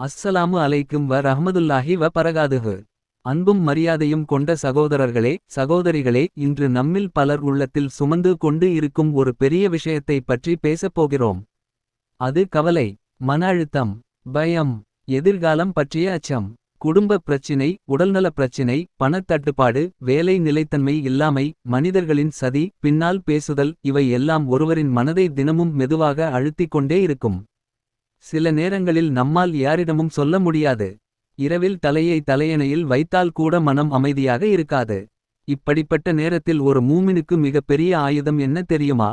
அஸ்ஸலாமு அலைக்கும் வ ரஹ்மதுல்லாஹி வ பரகாதுஹு. அன்பும் மரியாதையும் கொண்ட சகோதரர்களே சகோதரிகளே இன்று நம்மில் பலர் உள்ளத்தில் சுமந்து கொண்டு இருக்கும் ஒரு பெரிய விஷயத்தைப் பற்றி பேசப் போகிறோம். அது கவலை மன அழுத்தம் பயம் எதிர்காலம் பற்றிய அச்சம் குடும்ப பிரச்சினை உடல்நலப் பிரச்சினை பணத்தட்டுப்பாடு வேலை நிலைத்தன்மை இல்லாமை மனிதர்களின் சதி பின்னால் பேசுதல் இவை எல்லாம் ஒருவரின் மனதை தினமும் மெதுவாக அழுத்திக் கொண்டே இருக்கும். சில நேரங்களில் நம்மால் யாரிடமும் சொல்ல முடியாது. இரவில் தலையை தலையணையில் வைத்தால் கூட மனம் அமைதியாக இருக்காது. இப்படிப்பட்ட நேரத்தில் ஒரு மூமினுக்கு மிகப்பெரிய ஆயுதம் என்ன தெரியுமா?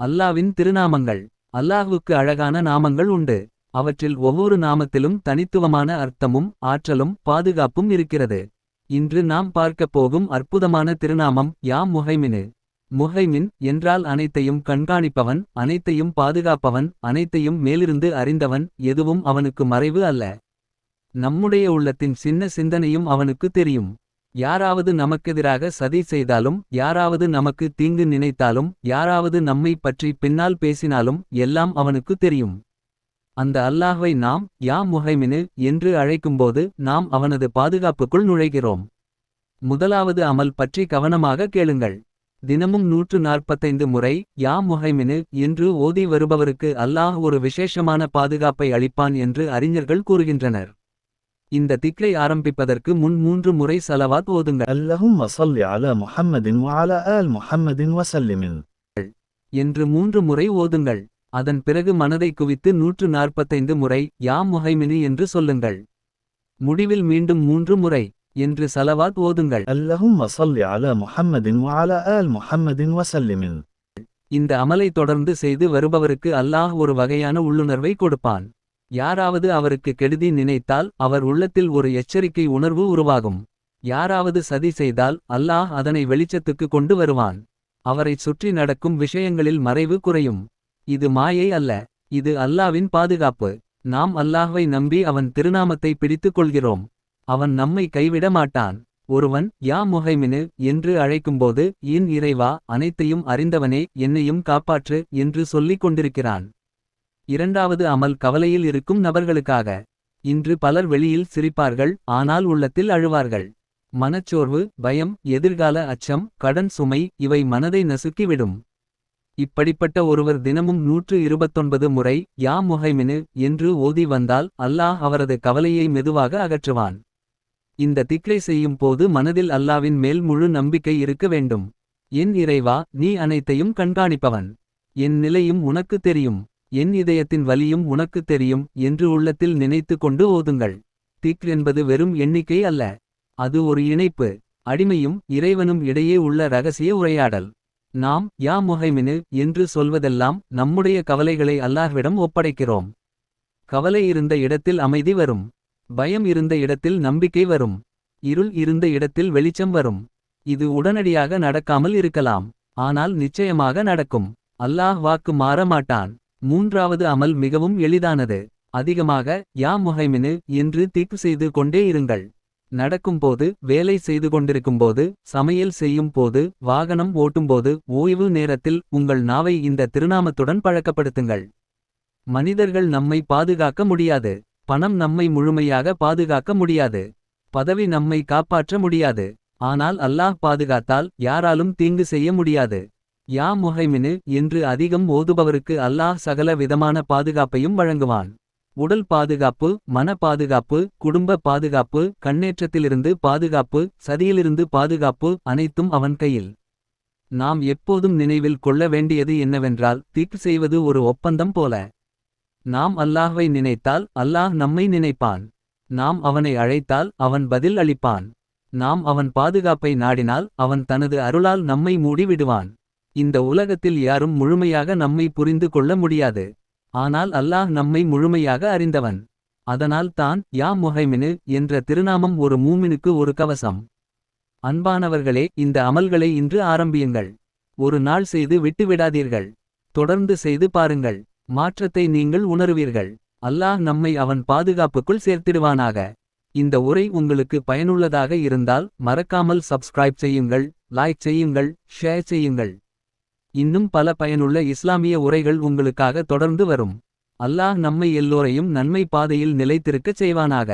அல்லாவின் திருநாமங்கள். அல்லாஹுவுக்கு அழகான நாமங்கள் உண்டு. அவற்றில் ஒவ்வொரு நாமத்திலும் தனித்துவமான அர்த்தமும் ஆற்றலும் பாதுகாப்பும் இருக்கிறது. இன்று நாம் பார்க்கப் போகும் அற்புதமான திருநாமம் யா முஹைமினு. முஹைமின் என்றால் அனைத்தையும் கண்காணிப்பவன் அனைத்தையும் பாதுகாப்பவன் அனைத்தையும் மேலிருந்து அறிந்தவன் எதுவும் அவனுக்கு மறைவு அல்ல. நம்முடைய உள்ளத்தின் சின்ன சிந்தனையும் அவனுக்கு தெரியும். யாராவது நமக்கெதிராக சதி செய்தாலும் யாராவது நமக்கு தீங்கு நினைத்தாலும் யாராவது நம்மை பற்றி பின்னால் பேசினாலும் எல்லாம் அவனுக்கு தெரியும். அந்த அல்லாஹ்வை நாம் யா முஹைமினு என்று அழைக்கும்போது நாம் அவனது பாதுகாப்புக்குள் நுழைகிறோம். முதலாவது அமல் பற்றி கவனமாக கேளுங்கள். தினமும் நூற்று நாற்பத்தைந்து முறை யா முஹைமினு என்று ஓதி வருபவருக்கு அல்லாஹ் ஒரு விசேஷமான பாதுகாப்பை அளிப்பான் என்று அறிஞர்கள் கூறுகின்றனர். இந்த திக்லை ஆரம்பிப்பதற்கு முன் மூன்று முறை சலவாத் ஓதுங்கள். அல்லஹும் வசல்லி முஹம்மதின் வஅல ஆல் முஹம்மதின் வசல்லிமின் என்று மூன்று முறை ஓதுங்கள். அதன் பிறகு மனதை குவித்து நூற்று நாற்பத்தைந்து முறை யா முஹைமினு என்று சொல்லுங்கள். முடிவில் மீண்டும் மூன்று முறை என்று சலவாத் ஓதுங்கள். அல்லஹும் வசல்லி அல முஹம்மதின் அல அல் முஹம்மதின் வசல்லிமின் இந்த அமலை தொடர்ந்து செய்து வருபவருக்கு அல்லாஹ் ஒரு வகையான உள்ளுணர்வை கொடுப்பான். யாராவது அவருக்கு கெடுதி நினைத்தால் அவர் உள்ளத்தில் ஒரு எச்சரிக்கை உணர்வு உருவாகும். யாராவது சதி செய்தால் அல்லாஹ் அதனை வெளிச்சத்துக்கு கொண்டு வருவான். அவரை சுற்றி நடக்கும் விஷயங்களில் மறைவு குறையும். இது மாயை அல்ல இது அல்லாவின் பாதுகாப்பு. நாம் அல்லாஹ்வை நம்பி அவன் திருநாமத்தை பிடித்துக் கொள்கிறோம். அவன் நம்மை கைவிட மாட்டான் ஒருவன் யா முஹைமினு என்று அழைக்கும்போது என் இறைவா அனைத்தையும் அறிந்தவனே என்னையும் காப்பாற்று என்று சொல்லிக் கொண்டிருக்கிறான். இரண்டாவது அமல் கவலையில் இருக்கும் நபர்களுக்காக. இன்று பலர் வெளியில் சிரிப்பார்கள் ஆனால் உள்ளத்தில் அழுவார்கள். மனச்சோர்வு பயம் எதிர்கால அச்சம் கடன் சுமை இவை மனதை நசுக்கிவிடும். இப்படிப்பட்ட ஒருவர் தினமும் நூற்று இருபத்தொன்பது முறை யா முகைமினு என்று ஓதி வந்தால் அல்லாஹ் அவரது கவலையை மெதுவாக அகற்றுவான். இந்த திக்ரை செய்யும் போது மனதில் அல்லாவின் மேல் முழு நம்பிக்கை இருக்க வேண்டும். என் இறைவா நீ அனைத்தையும் கண்காணிப்பவன். என் நிலையும் உனக்கு தெரியும். என் இதயத்தின் வலியும் உனக்கு தெரியும் என்று உள்ளத்தில் நினைத்து கொண்டு ஓதுங்கள். திக் என்பது வெறும் எண்ணிக்கை அல்ல. அது ஒரு இணைப்பு. அடிமையும் இறைவனும் இடையே உள்ள ரகசிய உரையாடல். நாம் யா முஹைமினு என்று சொல்வதெல்லாம் நம்முடைய கவலைகளை அல்லாஹ்விடம் ஒப்படைக்கிறோம். கவலை இருந்த இடத்தில் அமைதி வரும். பயம் இருந்த இடத்தில் நம்பிக்கை வரும். இருள் இருந்த இடத்தில் வெளிச்சம் வரும். இது உடனடியாக நடக்காமல் இருக்கலாம். ஆனால் நிச்சயமாக நடக்கும். அல்லாஹ் வாக்கு மாற மாட்டான். மூன்றாவது அமல் மிகவும் எளிதானது. அதிகமாக யா முஹைமினு என்று திக்கு செய்து கொண்டே இருங்கள். நடக்கும்போது வேலை செய்து கொண்டிருக்கும்போது சமையல் செய்யும் போது வாகனம் ஓட்டும்போது ஓய்வு நேரத்தில் உங்கள் நாவை இந்த திருநாமத்துடன் பழக்கப்படுத்துங்கள். மனிதர்கள் நம்மை பாதுகாக்க முடியாது. பணம் நம்மை முழுமையாக பாதுகாக்க முடியாது. பதவி நம்மை காப்பாற்ற முடியாது. ஆனால் அல்லாஹ் பாதுகாத்தால் யாராலும் தீங்கு செய்ய முடியாது. யா முஹைமினு என்று அதிகம் ஓதுபவருக்கு அல்லாஹ் சகல விதமான பாதுகாப்பையும் வழங்குவான். உடல் பாதுகாப்பு மன பாதுகாப்பு குடும்ப பாதுகாப்பு கண்ணேற்றத்திலிருந்து பாதுகாப்பு சதியிலிருந்து பாதுகாப்பு அனைத்தும் அவன் கையில். நாம் எப்போதும் நினைவில் கொள்ள வேண்டியது என்னவென்றால் திக் செய்வது ஒரு ஒப்பந்தம் போல. நாம் அல்லாஹ்வை நினைத்தால் அல்லாஹ் நம்மை நினைப்பான். நாம் அவனை அழைத்தால் அவன் பதில் அளிப்பான். நாம் அவன் பாதுகாப்பை நாடினால் அவன் தனது அருளால் நம்மை மூடி விடுவான் இந்த உலகத்தில் யாரும் முழுமையாக நம்மை புரிந்து கொள்ள முடியாது. ஆனால் அல்லாஹ் நம்மை முழுமையாக அறிந்தவன். அதனால் தான் யா முஹைமினு என்ற திருநாமம் ஒரு மூமினுக்கு ஒரு கவசம். அன்பானவர்களே இந்த அமல்களை இன்று ஆரம்பியுங்கள். ஒரு நாள் செய்து விட்டுவிடாதீர்கள். தொடர்ந்து செய்து பாருங்கள். மாற்றத்தை நீங்கள் உணருவீர்கள். அல்லாஹ் நம்மை அவன் பாதுகாப்புக்குள் சேர்த்திடுவானாக. இந்த உரை உங்களுக்கு பயனுள்ளதாக இருந்தால் மறக்காமல் சப்ஸ்கிரைப் செய்யுங்கள் லைக் செய்யுங்கள் ஷேர் செய்யுங்கள். இன்னும் பல பயனுள்ள இஸ்லாமிய உரைகள் உங்களுக்காக தொடர்ந்து வரும். அல்லாஹ் நம்மை எல்லோரையும் நன்மை பாதையில் நிலைத்திருக்கச் செய்வானாக.